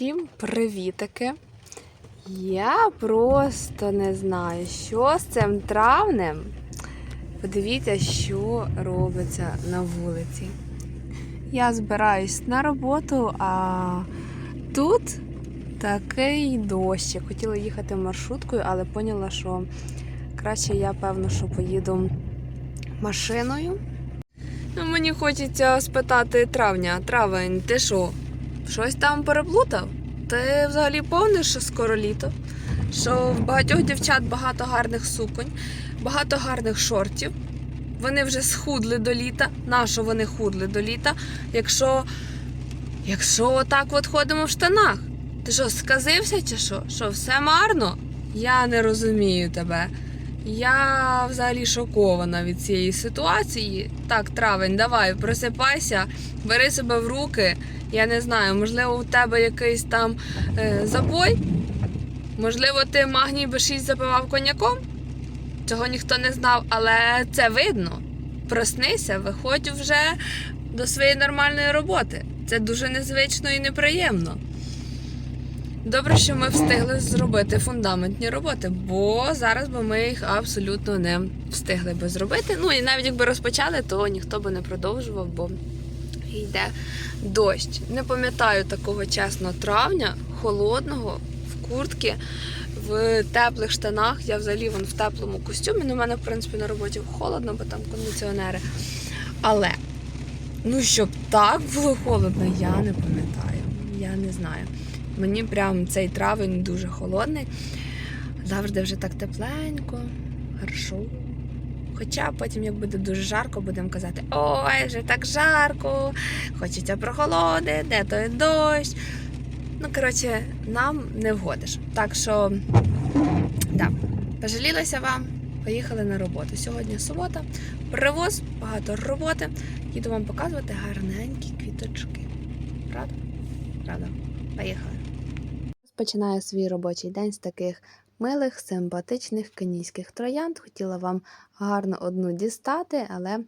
Всім привітики! Я просто не знаю, що з цим травнем. Подивіться, що робиться на вулиці. Я збираюсь на роботу, а тут такий дощ. Я хотіла їхати маршруткою, але поняла, що краще я, певно, що поїду машиною. Ну, мені хочеться спитати травня. Травень, ти що? Щось там переплутав? Ти взагалі помниш, що скоро літо? Що в багатьох дівчат багато гарних суконь, багато гарних шортів. Вони вже схудли до літа. Нащо вони худли до літа? Якщо, якщо отак от ходимо в штанах, ти що, сказився чи що? Що все марно? Я не розумію тебе. Я взагалі шокована від цієї ситуації. Так, травень, давай, просипайся, бери себе в руки. Я не знаю, можливо, у тебе якийсь там е, запой? Можливо, ти магній Б6 запивав коньяком? Цього ніхто не знав, але це видно. Проснися, виходь вже до своєї нормальної роботи. Це дуже незвично і неприємно. Добре, що ми встигли зробити фундаментні роботи, бо зараз би ми їх абсолютно не встигли би зробити. Ну і навіть якби розпочали, то ніхто би не продовжував, бо йде дощ. Не пам'ятаю такого чесно травня, холодного, в куртці, в теплих штанах. Я взагалі вон в теплому костюмі. Ну, у мене, в принципі, на роботі холодно, бо там кондиціонери. Але, ну щоб так було холодно, я не пам'ятаю. Я не знаю. Мені прям цей травень дуже холодний. Завжди вже так тепленько, хорошо. Хоча потім, як буде дуже жарко, будемо казати, ой, вже так жарко, хочеться прохолоди, де той дощ. Ну, коротше, нам не вгодиш. Так що, да, пожалілася вам, поїхали на роботу. Сьогодні субота, привоз, багато роботи. Їду вам показувати гарненькі квіточки. Правда? Правда. Поїхали. Починаю свій робочий день з таких милих, симпатичних кенійських троянд. Хотіла вам гарно одну дістати, але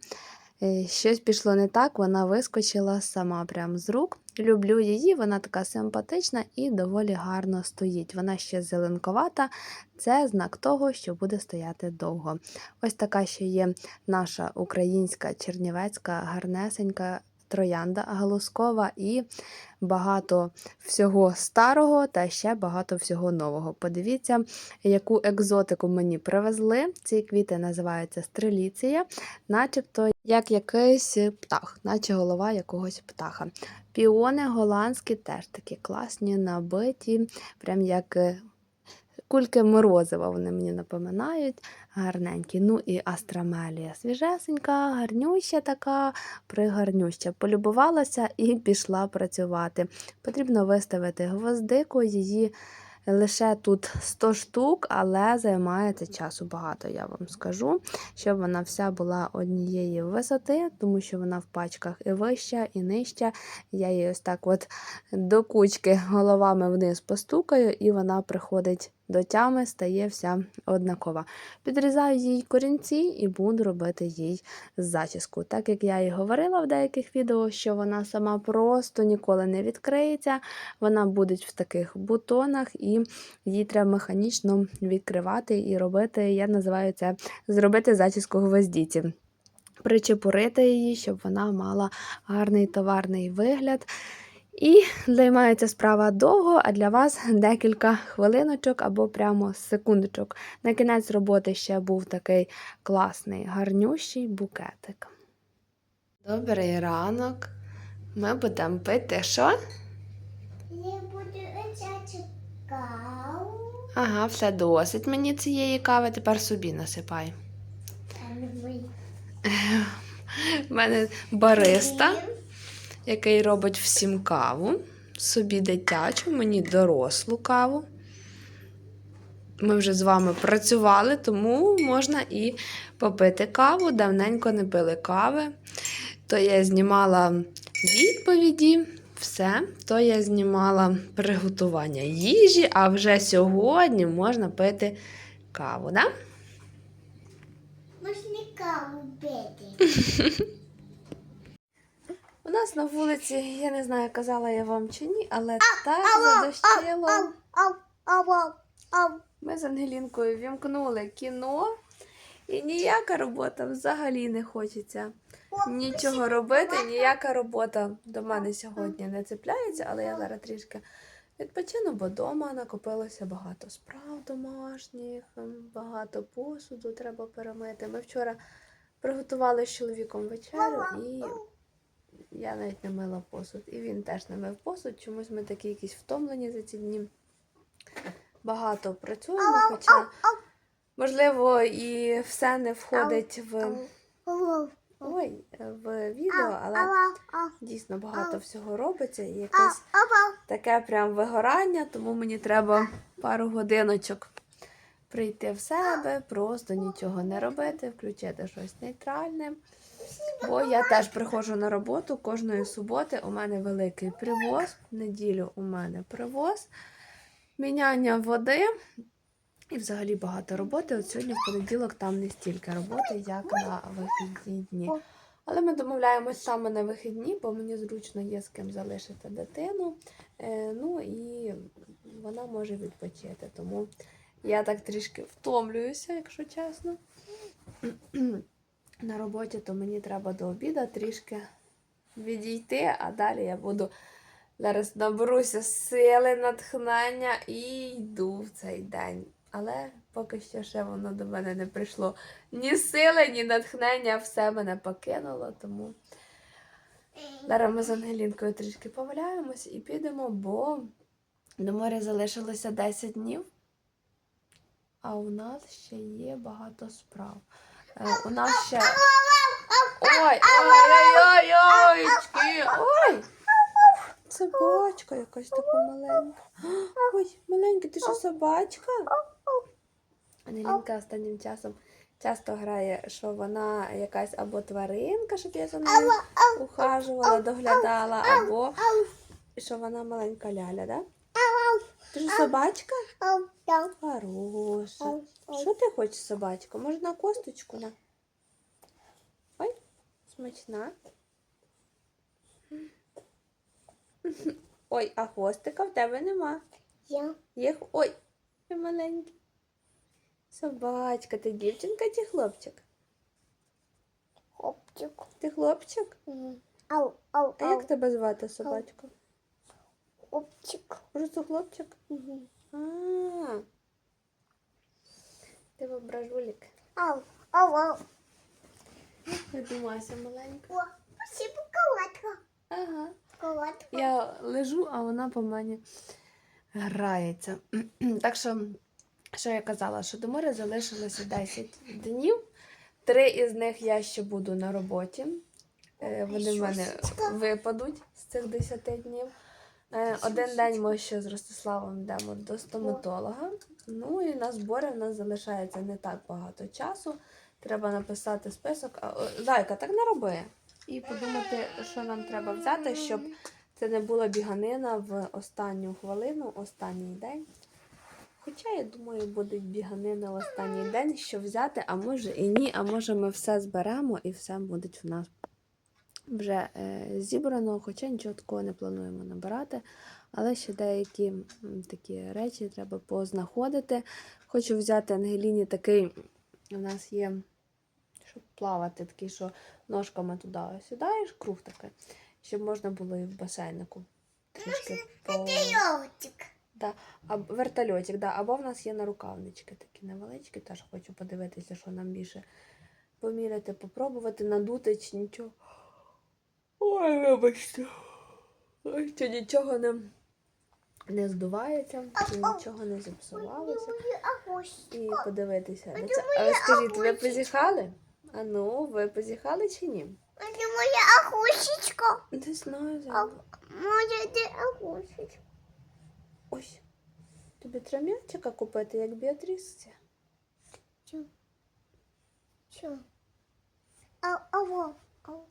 е, щось пішло не так, вона вискочила сама прямо з рук. Люблю її, вона така симпатична і доволі гарно стоїть. Вона ще зеленковата, це знак того, що буде стояти довго. Ось така ще є наша українська чернівецька гарнесенька троянда галузкова і багато всього старого та ще багато всього нового. Подивіться, яку екзотику мені привезли. Ці квіти називаються стреліція, начебто як якийсь птах, наче голова якогось птаха. Піони голландські теж такі класні, набиті, прям як е, кульки морозива вони мені напоминають. Гарненькі. Ну і астрамелія свіжесенька, гарнюща така, пригарнюща. Полюбувалася і пішла працювати. Потрібно виставити гвоздику, її лише тут 100 штук, але займає це часу багато, я вам скажу, щоб вона вся була однієї висоти, тому що вона в пачках і вища, і нижча. Я її ось так от до кучки головами вниз постукаю, і вона приходить до тями, стає вся однакова. Підрізаю їй корінці і буду робити їй зачіску. Так як я і говорила в деяких відео, що вона сама просто ніколи не відкриється, вона буде в таких бутонах, і її треба механічно відкривати і робити. Я називаю це зробити зачіску гвоздіці. Причепурити її, щоб вона мала гарний товарний вигляд. І займається справа довго, а для вас декілька хвилиночок або прямо секундочок. На кінець роботи ще був такий класний, гарнющий букетик. Добрий ранок. Ми будемо пити що? Я буду оця каву. Ага, все досить мені цієї кави, тепер собі насипай. У мене бариста, який робить всім каву. Собі дитячу, мені дорослу каву. Ми вже з вами працювали, тому можна і попити каву. Давненько не пили кави. То я знімала відповіді, все. То я знімала приготування їжі, а вже сьогодні можна пити каву, да? Можна каву пити. У нас на вулиці, я не знаю, казала я вам чи ні, але так задощило. Ми з Ангелінкою вімкнули кіно, і ніяка робота взагалі не хочеться. Нічого робити, ніяка робота до мене сьогодні не цепляється, але я зараз трішки відпочину, бо вдома накопилося багато справ домашніх, ем, багато посуду треба перемити. Ми вчора приготували з чоловіком вечерю і я навіть не мила посуд. І він теж не мив посуд. Чомусь ми такі якісь втомлені за ці дні. Багато працюємо, хоча, можливо, і все не входить в, ой, в відео, але дійсно багато всього робиться і якесь таке прям вигорання, тому мені треба пару годиночок прийти в себе, просто нічого не робити, включити щось нейтральне. Бо я теж приходжу на роботу кожної суботи. У мене великий привоз. В неділю у мене привоз, міняння води і взагалі багато роботи. От сьогодні в понеділок там не стільки роботи, як на вихідні дні. Але ми домовляємось саме на вихідні, бо мені зручно є з ким залишити дитину. Е, ну і вона може відпочити. Тому я так трішки втомлююся, якщо чесно. На роботі, то мені треба до обіду трішки відійти, а далі я буду зараз наберуся сили, натхнення і йду в цей день. Але поки що ще воно до мене не прийшло. Ні сили, ні натхнення, все мене покинуло. Тому зараз ми з Ангелінкою трішки поваляємось і підемо, бо до моря залишилося 10 днів. А у нас ще є багато справ. Е, у нас ще. Ой, ой, ой, ой, ой, ой. Собачка якась така маленька. Ой, маленька, ти що собачка? Анелінка останнім часом часто грає, що вона якась або тваринка, щоб я за нею ухажувала, доглядала, або що вона маленька ляля, да? Ти ж собачка? Ау, ау, Хороша. ау, ау. Що ти хочеш, собачка? Може на косточку на? Ой, смачна. Ой, а хвостика в тебе нема. Я Є Ой, ти маленький. Собачка, ти дівчинка чи хлопчик? хлопчик. Ти хлопчик? М. Ау, ау, А як тебе звати собачку? Хлопчик. Це хлопчик? А. Ти вображулік. Ау, ау, ау. Придумайся маленька. О, спасибо, колодка. Ага. Колодка. Я лежу, а вона по мені грається. так що, що я казала, що до моря залишилося 10 днів. Три із них я ще буду на роботі. Е, Вони в мене випадуть з цих 10 днів. Е, Один день ми ще з Ростиславом йдемо до стоматолога. Ну і на збори в нас залишається не так багато часу. Треба написати список. Зайка, так не роби. І подумати, що нам треба взяти, щоб це не була біганина в останню хвилину, останній день. Хоча, я думаю, буде біганина в останній день, що взяти, а може і ні, а може ми все зберемо і все буде в нас вже е, зібрано, хоча нічого такого не плануємо набирати. Але ще деякі такі речі треба познаходити. Хочу взяти Ангеліні такий, у нас є, щоб плавати, такий, що ножками туди сідаєш, круг такий, щоб можна було і в басейнику трішки по... Да. А вертольотик, да. або в нас є нарукавнички такі невеличкі, теж хочу подивитися, що нам більше поміряти, попробувати, надути чи нічого. Ой, вибачте. Ой, Чи нічого не, не здувається, чи нічого не зіпсувалося. І подивитися. на це. А ви скажіть, ви позіхали? А ну, ви позіхали чи ні? Это моя агусечка. Не знаю, зараз. Моя де агусечка. Ось. Тобі треба м'ячика купити, як Біатрісці. Чо? Чо? Ау, ау. Ау, ау,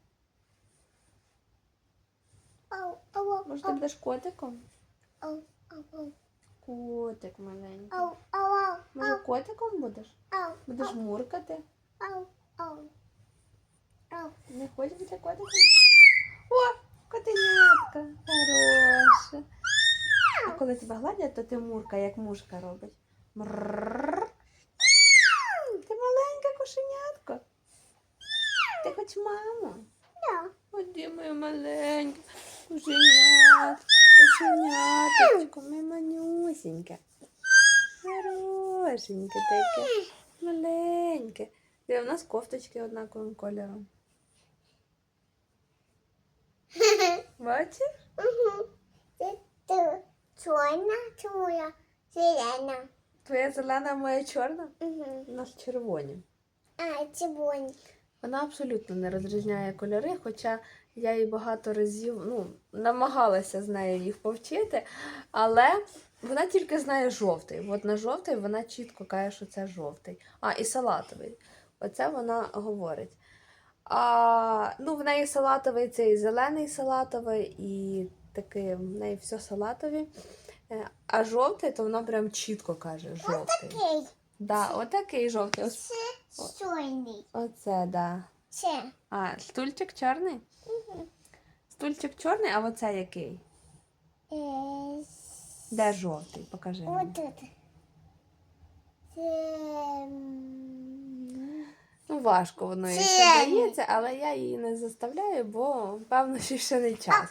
Може, ти будеш котиком? Котик маленький. Може, котиком будеш? Будеш муркати? Не хочеш бути котиком? О! Мурка, хороша. А коли тебе гладять, то ти мурка, як мушка робить. Мрррр. Ти маленька кошенятко. Ти хоч маму. Да. Оді моя маленька. Кошенятко, кошеняточко, моє манюсіньке. Хорошеньке таке. Маленьке. Де у нас кофточки однаковим кольором. Бачиш? Мгм. Чорна, твоя зелена. Твоя зелена, моя чорна? У нас червоні. А, червоні. Вона абсолютно не розрізняє кольори, хоча я їй багато разів ну, намагалася з нею їх повчити, але вона тільки знає жовтий. От на жовтий вона чітко каже, що це жовтий. А, і салатовий. Оце вона говорить. А, ну, в неї салатовий це і зелений салатовий, і такий, в неї все салатові. Е, А жовтий, то вона прям чітко каже жовтий. Окей. Да, отакий жовтий. Ось, чорний. оце, да. Це. А, стульчик чорний? Стульчик чорний, а оце який? Е, Де жовтий? Покажи. мені. Вот это. Це... м, Ну, важко воно їй Це- ще дається, але я її не заставляю, бо певно, що ще не час.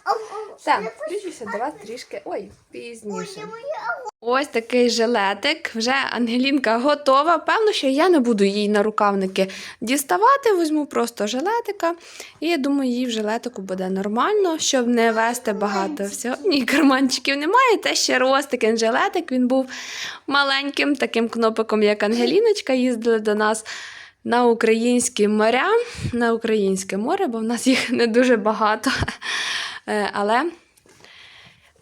Так, включуся до вас трішки. Ой, пізніше. Ой, ой, Ось такий жилетик. Вже Ангелінка готова. Певно, що я не буду їй на рукавники діставати. Візьму просто жилетика. І я думаю, їй в жилетику буде нормально, щоб не вести багато всього. Ні, карманчиків немає. Те ще ростик жилетик. Він був маленьким таким кнопиком, як Ангеліночка. Їздили до нас. На українські моря, на українське море, бо в нас їх не дуже багато. Е, Але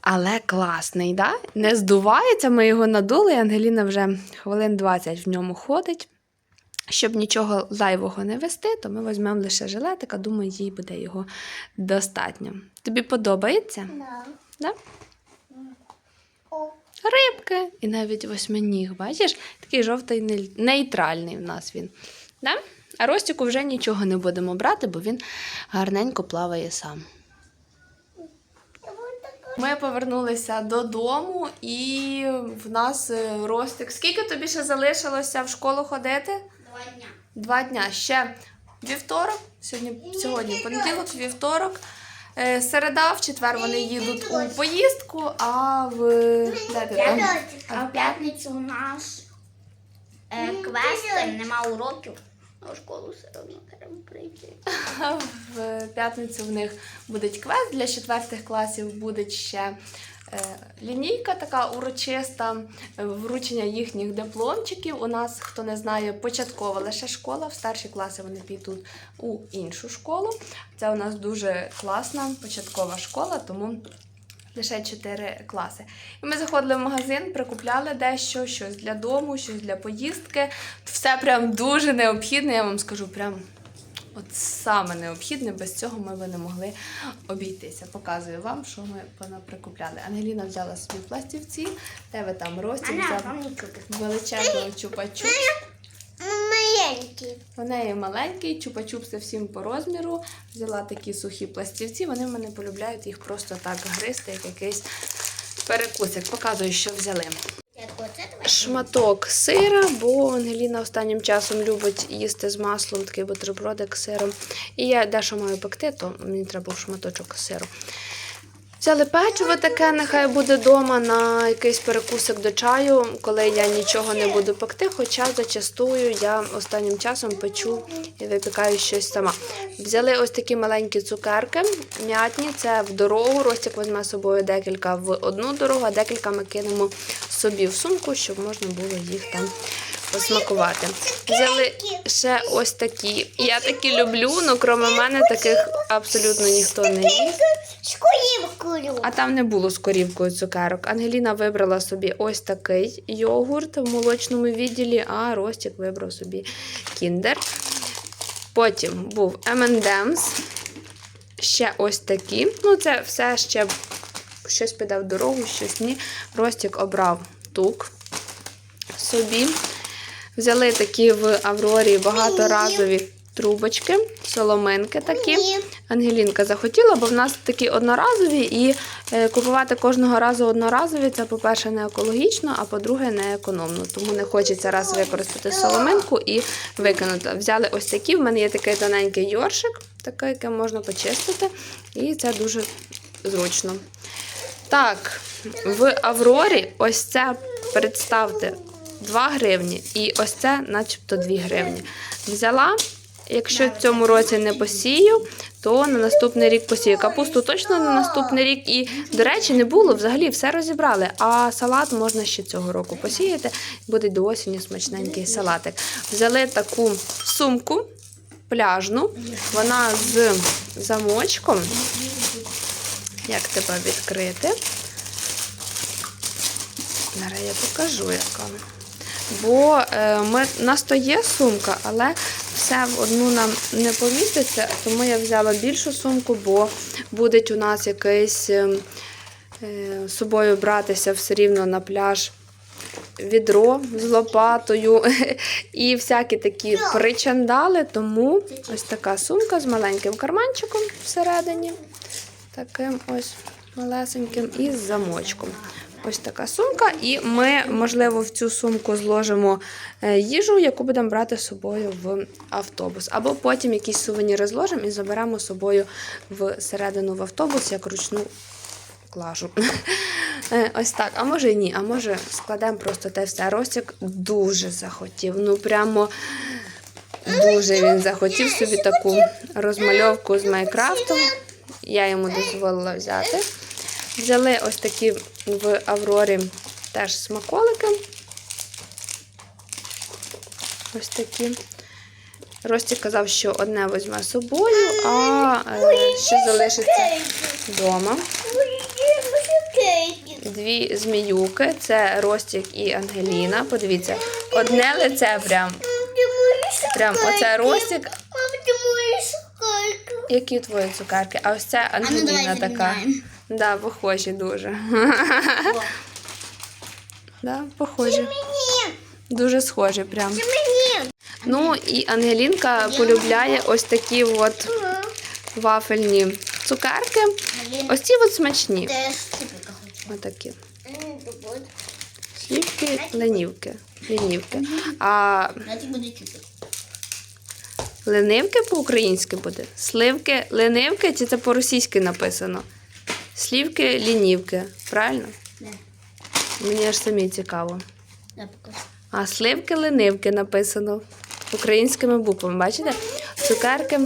але класний, да? не здувається, ми його надули, і Ангеліна вже хвилин 20 в ньому ходить. Щоб нічого зайвого не вести, то ми візьмемо лише жилетика, думаю, їй буде його достатньо. Тобі подобається? Да. Да? Рибки і навіть восьминіг, бачиш? Такий жовтий нейтральний в нас він. Да? А Ростіку вже нічого не будемо брати, бо він гарненько плаває сам. Ми повернулися додому, і в нас е, Ростик. Скільки тобі ще залишилося в школу ходити? Два дня. Два дня. Ще вівторок. Сьогодні, сьогодні понеділок, вівторок. Е, Середа, в четвер вони їдуть у поїздку, а в де ти там? А в п'ятницю у нас е, квести, нема уроків. А в школу все одно треба прийти. В п'ятницю в них буде квест для четвертих класів, буде ще е, лінійка така урочиста, вручення їхніх дипломчиків. У нас, хто не знає, початкова лише школа. В старші класи вони підуть у іншу школу. Це у нас дуже класна початкова школа, тому. Лише 4 класи. І ми заходили в магазин, прикупляли дещо, щось для дому, щось для поїздки. Все прям дуже необхідне, я вам скажу, прям От саме необхідне, без цього ми би не могли обійтися. Показую вам, що ми понаприкупляли. Ангеліна взяла собі пластівці, тебе там Ростік Аня, взяв величезного чупа-чуп. Маленький. У неї маленький, чупа-чуп всім по розміру. Взяла такі сухі пластівці, вони в мене полюбляють їх просто так гризти, як якийсь перекусик. Показую, що взяли. Шматок сира, бо Ангеліна останнім часом любить їсти з маслом такий бутербродик з сиром. І я дещо маю пекти, то мені треба був шматочок сиру. Взяли печиво таке, нехай буде вдома на якийсь перекусик до чаю, коли я нічого не буду пекти, хоча зачастую я останнім часом печу і випікаю щось сама. Взяли ось такі маленькі цукерки, м'ятні, це в дорогу. Ростик візьме з собою декілька в одну дорогу, а декілька ми кинемо собі в сумку, щоб можна було їх там посмакувати. Взяли ще ось такі. Я такі люблю, але крім мене таких абсолютно ніхто не їсть. А там не було з корівкою цукерок. Ангеліна вибрала собі ось такий йогурт в молочному відділі, а Ростік вибрав собі кіндер. Потім був M&M's. Ще ось такі. Ну, це все ще щось піде в дорогу, щось ні. Ростік обрав тук собі. Взяли такі в Аврорі багаторазові трубочки, соломинки такі. Ангелінка захотіла, бо в нас такі одноразові, і е, купувати кожного разу одноразові це, по-перше, не екологічно, а по-друге, не економно. Тому не хочеться раз використати соломинку і викинути. Взяли ось такі. В мене є такий тоненький йоршик, такий, який можна почистити, і це дуже зручно. Так, в Аврорі ось це представте 2 гривні, і ось це, начебто, 2 гривні. Взяла. Якщо в цьому році не посію, то на наступний рік посію. Капусту точно на наступний рік. І, до речі, не було взагалі, все розібрали. А салат можна ще цього року посіяти. Буде до осені смачненький салатик. Взяли таку сумку пляжну, вона з замочком. Як тебе відкрити? Зараз я покажу, яка. Бо е, ми, нас то є сумка, але все в одну нам не поміститься, тому я взяла більшу сумку, бо буде у нас якийсь е, е, з собою братися все рівно на пляж відро з лопатою і всякі такі причандали. Тому ось така сумка з маленьким карманчиком всередині, таким ось малесеньким і з замочком. Ось така сумка, і ми, можливо, в цю сумку зложимо е, їжу, яку будемо брати з собою в автобус. Або потім якісь сувеніри зложимо і заберемо з собою всередину в автобус як ручну клажу. Е, Ось так. А може і ні, а може складемо просто те все. Ростик дуже захотів. Ну прямо дуже він захотів собі таку розмальовку з Майнкрафтом. Я йому дозволила взяти. Взяли ось такі в Аврорі теж смаколики. Ось такі. Рості казав, що одне візьме з собою, а е, ще залишиться вдома. Дві зміюки це Ростік і Ангеліна. Подивіться, одне лице прям. Прям оце Ростік. Які твої цукерки? А ось це ну Ангеліна така. Да, похожі дуже. Да, похожі. Дуже схожі прям. Ну і Ангелінка полюбляє ось такі от вафельні цукерки. Ось ці от смачні. Отакі. Слівки, ленівки. Лінівки. А ленивки по-українськи буде. Сливки, ленивки, чи це по-російськи написано? Слівки, лінівки. Правильно? Не, Мені аж самі цікаво. А сливки ленивки написано українськими буквами. Бачите? Цукерки,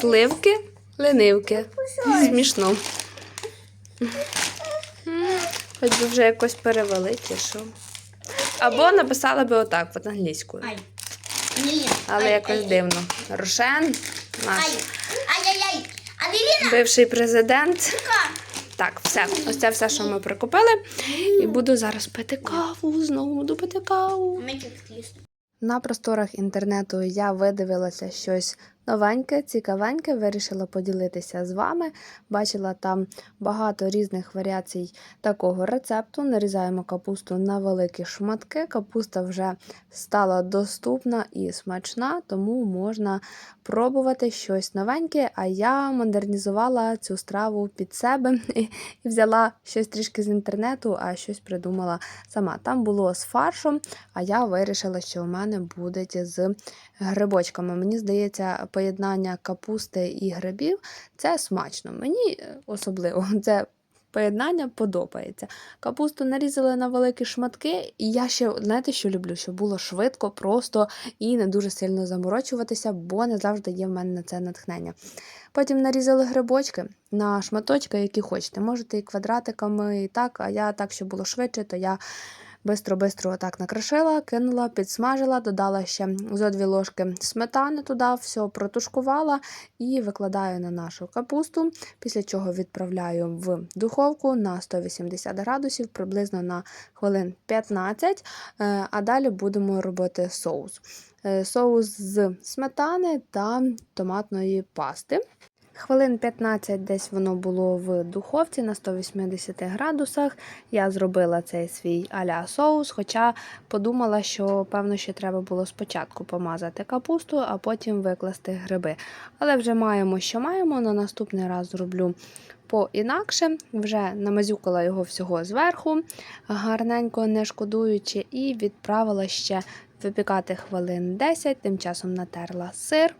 сливки, ленивки. Смішно. Хоч би вже якось перевели, що. Або написала би отак, от англійською. Але якось дивно. Рошен, наш бивший президент. Так, все. Ось це все, що ми прикупили. І буду зараз пити каву. Знову буду пити каву. На просторах інтернету я видивилася щось новеньке, цікавеньке, вирішила поділитися з вами. Бачила там багато різних варіацій такого рецепту. Нарізаємо капусту на великі шматки. Капуста вже стала доступна і смачна, тому можна пробувати щось новеньке. А я модернізувала цю страву під себе і взяла щось трішки з інтернету, а щось придумала сама. Там було з фаршем, а я вирішила, що у мене буде з грибочками. Мені здається, поєднання капусти і грибів це смачно. Мені е, особливо це. Поєднання подобається. Капусту нарізали на великі шматки, і я ще, знаєте, що люблю, щоб було швидко, просто і не дуже сильно заморочуватися, бо не завжди є в мене на це натхнення. Потім нарізали грибочки на шматочки, які хочете. Можете і квадратиками, і так, а я так, щоб було швидше, то я Бистро-бистро отак накрошила, кинула, підсмажила, додала ще зо дві ложки сметани туди, все протушкувала і викладаю на нашу капусту, після чого відправляю в духовку на 180 градусів, приблизно на хвилин 15, е, а далі будемо робити соус. Е, Соус з сметани та томатної пасти. Хвилин 15 десь воно було в духовці на 180 градусах. Я зробила цей свій аля соус, хоча подумала, що певно ще треба було спочатку помазати капусту, а потім викласти гриби. Але вже маємо, що маємо. На наступний раз зроблю по-інакше. Вже намазюкала його всього зверху, гарненько не шкодуючи, і відправила ще випікати хвилин 10, тим часом натерла сир.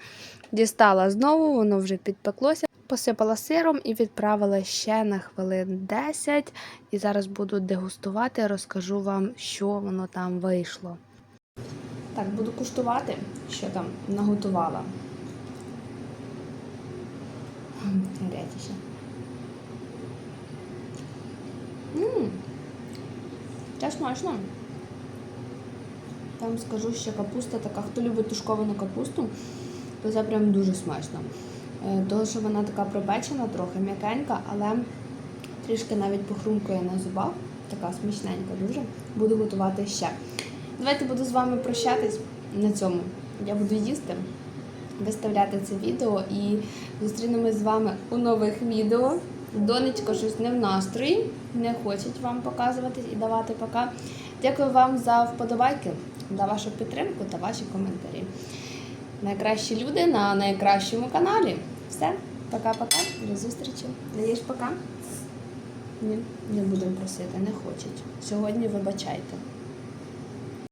Дістала знову, воно вже підпеклося. Посипала сиром і відправила ще на хвилин 10. І зараз буду дегустувати, розкажу вам, що воно там вийшло. Так, буду куштувати, що там наготувала. Гарячіше. Ммм, це смачно. Я вам скажу, що капуста така, хто любить тушковану капусту, то це прям дуже смачно. Е, Того, що вона така пропечена, трохи м'якенька, але трішки навіть похрумкує на зубах. Така смачненька дуже. Буду готувати ще. Давайте буду з вами прощатись на цьому. Я буду їсти, виставляти це відео і зустрінемось з вами у нових відео. Донечко щось не в настрої, не хочуть вам показувати і давати пока. Дякую вам за вподобайки, за вашу підтримку та ваші коментарі. Найкращі люди на найкращому каналі. Все, пока-пока, до зустрічі. Даєш пока. Ні, не будемо просити, не хочуть. Сьогодні вибачайте.